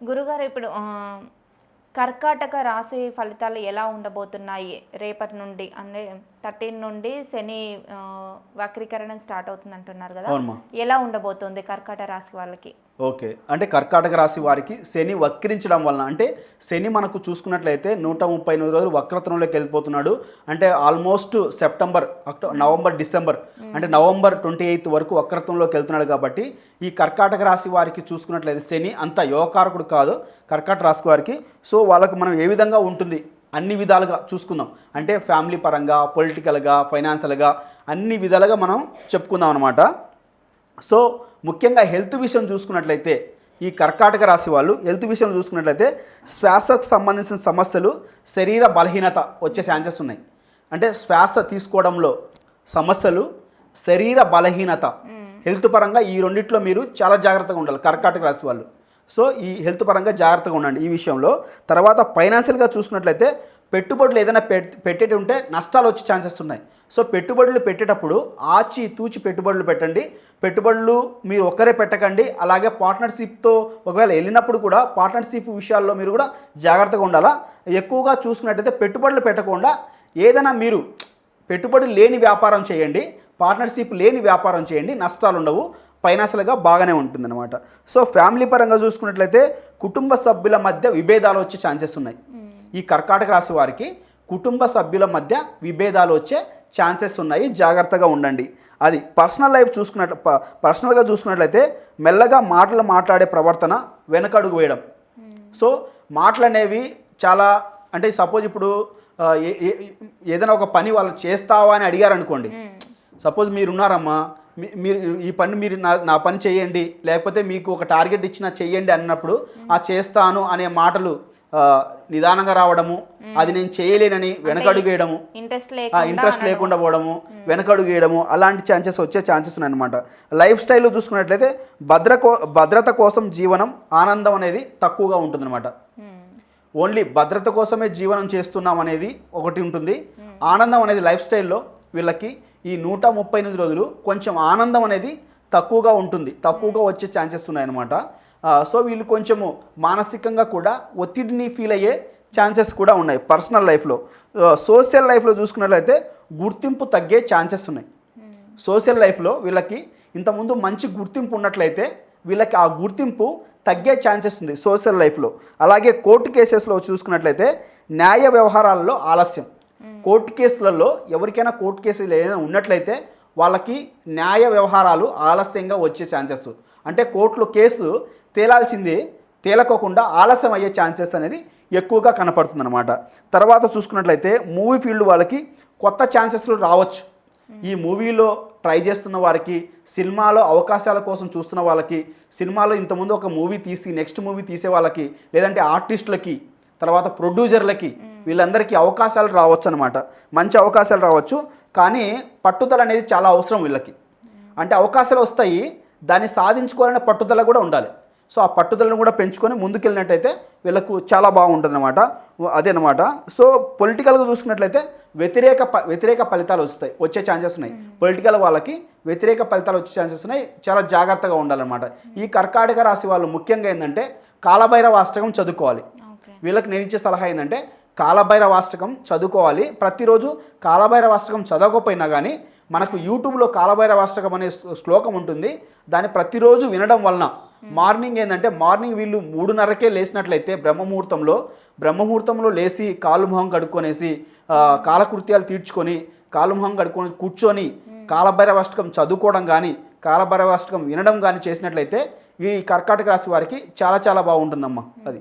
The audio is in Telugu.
గురుగారు ఇప్పుడు కర్కాటక రాశి ఫలితాలు ఎలా ఉండబోతున్నాయి? రేపటి నుండి అంటే థర్టీన్ నుండి శని వక్రీకరణ స్టార్ట్ అవుతుంది అంటున్నారు కదా ఎలా ఉండబోతుంది కర్కాటక రాశి వాళ్ళకి? ఓకే. అంటే కర్కాటక రాశి వారికి శని వక్రించడం వలన అంటే శని మనకు చూసుకున్నట్లయితే నూట ముప్పై ఎనిమిది రోజులు వక్రతనంలోకి వెళ్ళిపోతున్నాడు. అంటే almost September October November December అంటే నవంబర్ ట్వంటీ ఎయిత్ వరకు వక్రత్వంలోకి వెళ్తున్నాడు కాబట్టి ఈ కర్కాటక రాశి వారికి చూసుకున్నట్లయితే శని అంత యోగకారకుడు కాదు కర్కాటక రాశి వారికి. సో వాళ్ళకు మనం ఏ విధంగా ఉంటుంది? అన్ని విధాలుగా చూసుకుందాం. అంటే ఫ్యామిలీ పరంగా పొలిటికల్గా ఫైనాన్షియల్గా అన్ని విధాలుగా మనం చెప్పుకుందాం అనమాట సో ముఖ్యంగా హెల్త్ విషయం చూసుకున్నట్లయితే ఈ కర్కాటక రాశి వాళ్ళు హెల్త్ విషయం చూసుకున్నట్లయితే శ్వాసకు సంబంధించిన సమస్యలు శరీర బలహీనత వచ్చే ఛాన్సెస్ ఉన్నాయి. అంటే శ్వాస తీసుకోవడంలో సమస్యలు శరీర బలహీనత. హెల్త్ పరంగా ఈ రెండిట్లో మీరు చాలా జాగ్రత్తగా ఉండాలి కర్కాటక రాశి వాళ్ళు. సో ఈ హెల్త్ పరంగా జాగ్రత్తగా ఉండండి ఈ విషయంలో. తర్వాత ఫైనాన్షియల్గా చూసుకున్నట్లయితే పెట్టుబడులు ఏదైనా పెట్ పెట్టేటి ఉంటే నష్టాలు వచ్చే ఛాన్సెస్ ఉన్నాయి. సో పెట్టుబడులు పెట్టేటప్పుడు ఆచి తూచి పెట్టుబడులు పెట్టండి. పెట్టుబడులు మీరు ఒక్కరే పెట్టకండి. అలాగే పార్ట్నర్షిప్తో ఒకవేళ వెళ్ళినప్పుడు కూడా పార్ట్నర్షిప్ విషయాల్లో మీరు కూడా జాగ్రత్తగా ఉండాలా? ఎక్కువగా చూసుకున్నట్టయితే పెట్టుబడులు పెట్టకుండా ఏదైనా మీరు పెట్టుబడి లేని వ్యాపారం చేయండి. పార్ట్నర్షిప్ లేని వ్యాపారం చేయండి. నష్టాలు ఉండవు. ఫైనాన్షియల్గా బాగానే ఉంటుందన్నమాట. సో ఫ్యామిలీ పరంగా చూసుకున్నట్లయితే కుటుంబ సభ్యుల మధ్య విభేదాలు వచ్చే ఛాన్సెస్ ఉన్నాయి. ఈ కర్కాటక రాశి వారికి కుటుంబ సభ్యుల మధ్య విభేదాలు వచ్చే ఛాన్సెస్ ఉన్నాయి. జాగ్రత్తగా ఉండండి. అది పర్సనల్ లైఫ్ చూసుకున్నట్లు పర్సనల్గా చూసుకున్నట్లయితే మెల్లగా మాటలు మాట్లాడే ప్రవర్తన వెనకడుగు వేయడం. సో మాటలు అనేవి చాలా అంటే సపోజ్ ఇప్పుడు ఏదైనా ఒక పని వాళ్ళు చేస్తావా అని అడిగారు అనుకోండి సపోజ్ మీరు ఉన్నారమ్మా మీ- మీరు ఈ పని మీరు నా నా పని చేయండి లేకపోతే మీకు ఒక టార్గెట్ ఇచ్చినా చెయ్యండి అన్నప్పుడు ఆ చేస్తాను అనే మాటలు నిదానంగా రావడము అది నేను చేయలేనని వెనకడుగు వేయడము ఇంట్రెస్ట్ లేకుండా ఇంట్రెస్ట్ లేకుండా పోవడము వెనకడుగు వేయడము అలాంటి ఛాన్సెస్ వచ్చే ఛాన్సెస్ ఉన్నాయన్నమాట. లైఫ్ స్టైల్లో చూసుకున్నట్లయితే భద్ర భద్రత కోసం జీవనం ఆనందం అనేది తక్కువగా ఉంటుందన్నమాట. ఓన్లీ భద్రత కోసమే జీవనం చేస్తున్నాం అనేది ఒకటి ఉంటుంది. ఆనందం అనేది లైఫ్ స్టైల్లో వీళ్ళకి ఈ నూట ముప్పై ఎనిమిది రోజులు కొంచెం ఆనందం అనేది తక్కువగా ఉంటుంది. తక్కువగా వచ్చే ఛాన్సెస్ ఉన్నాయన్నమాట. సో వీళ్ళు కొంచెము మానసికంగా కూడా ఒత్తిడిని ఫీల్ అయ్యే ఛాన్సెస్ కూడా ఉన్నాయి పర్సనల్ లైఫ్లో సోషల్ లైఫ్లో చూసుకున్నట్లయితే గుర్తింపు తగ్గే ఛాన్సెస్ ఉన్నాయి. సోషల్ లైఫ్లో వీళ్ళకి ఇంతకుముందు మంచి గుర్తింపు ఉన్నట్లయితే వీళ్ళకి ఆ గుర్తింపు తగ్గే ఛాన్సెస్ ఉంది సోషల్ లైఫ్లో అలాగే కోర్టు కేసెస్లో చూసుకున్నట్లయితే న్యాయ వ్యవహారాల్లో ఆలస్యం. కోర్టు కేసులలో ఎవరికైనా కోర్టు కేసులు ఏదైనా ఉన్నట్లయితే వాళ్ళకి న్యాయ వ్యవహారాలు ఆలస్యంగా వచ్చే ఛాన్సెస్ అంటే కోర్టులో కేసు తేలాల్సింది తేలకోకుండా ఆలస్యం అయ్యే ఛాన్సెస్ అనేది ఎక్కువగా కనపడుతుందన్నమాట. తర్వాత చూసుకున్నట్లయితే మూవీ ఫీల్డ్ వాళ్ళకి కొత్త ఛాన్సెస్లు రావచ్చు. ఈ మూవీలో ట్రై చేస్తున్న వారికి సినిమాలో అవకాశాల కోసం చూస్తున్న వాళ్ళకి సినిమాలో ఇంతకుముందు ఒక మూవీ తీసి నెక్స్ట్ మూవీ తీసే వాళ్ళకి లేదంటే ఆర్టిస్టులకి తర్వాత ప్రొడ్యూసర్లకి వీళ్ళందరికీ అవకాశాలు రావచ్చు అనమాట మంచి అవకాశాలు రావచ్చు. కానీ పట్టుదల అనేది చాలా అవసరం వీళ్ళకి. అంటే అవకాశాలు వస్తాయి దాన్ని సాధించుకోవాలనే పట్టుదల కూడా ఉండాలి. సో ఆ పట్టుదలను కూడా పెంచుకొని ముందుకెళ్ళినట్టయితే వీళ్ళకు చాలా బాగుంటుంది అనమాట అదేనమాట సో పొలిటికల్గా చూసుకున్నట్లయితే వ్యతిరేక ప- వ్యతిరేక ఫలితాలు వస్తాయి వచ్చే ఛాన్సెస్ ఉన్నాయి. పొలిటికల్ వాళ్ళకి వ్యతిరేక ఫలితాలు వచ్చే ఛాన్సెస్ ఉన్నాయి చాలా జాగ్రత్తగా ఉండాలన్నమాట. ఈ కర్కాటక రాశి వాళ్ళు ముఖ్యంగా ఏంటంటే కాలభైరవ అష్టకం చదువుకోవాలి. వీళ్ళకి నేను ఇచ్చే సలహా ఏంటంటే కాలభైరవాష్టకం చదువుకోవాలి. ప్రతిరోజు కాలభైరవాష్టకం చదవకపోయినా కానీ మనకు యూట్యూబ్లో కాలభైరవాష్టకం అనే శ్లో- శ్లోకం ఉంటుంది. దాన్ని ప్రతిరోజు వినడం వలన మార్నింగ్ ఏంటంటే మార్నింగ్ వీళ్ళు మూడున్నరకే లేచినట్లయితే బ్రహ్మముహూర్తంలో బ్రహ్మముహూర్తంలో లేచి కాలు మొహం కడుక్కొనేసి కాలకృత్యాలు తీర్చుకొని కాలు మొహం కడుక్కొని కూర్చొని కాలభైరవాష్టకం చదువుకోవడం కానీ కాలభైరవాష్టకం వినడం కానీ చేసినట్లయితే ఈ కర్కాటక రాశి వారికి చాలా చాలా బాగుంటుందమ్మా అది.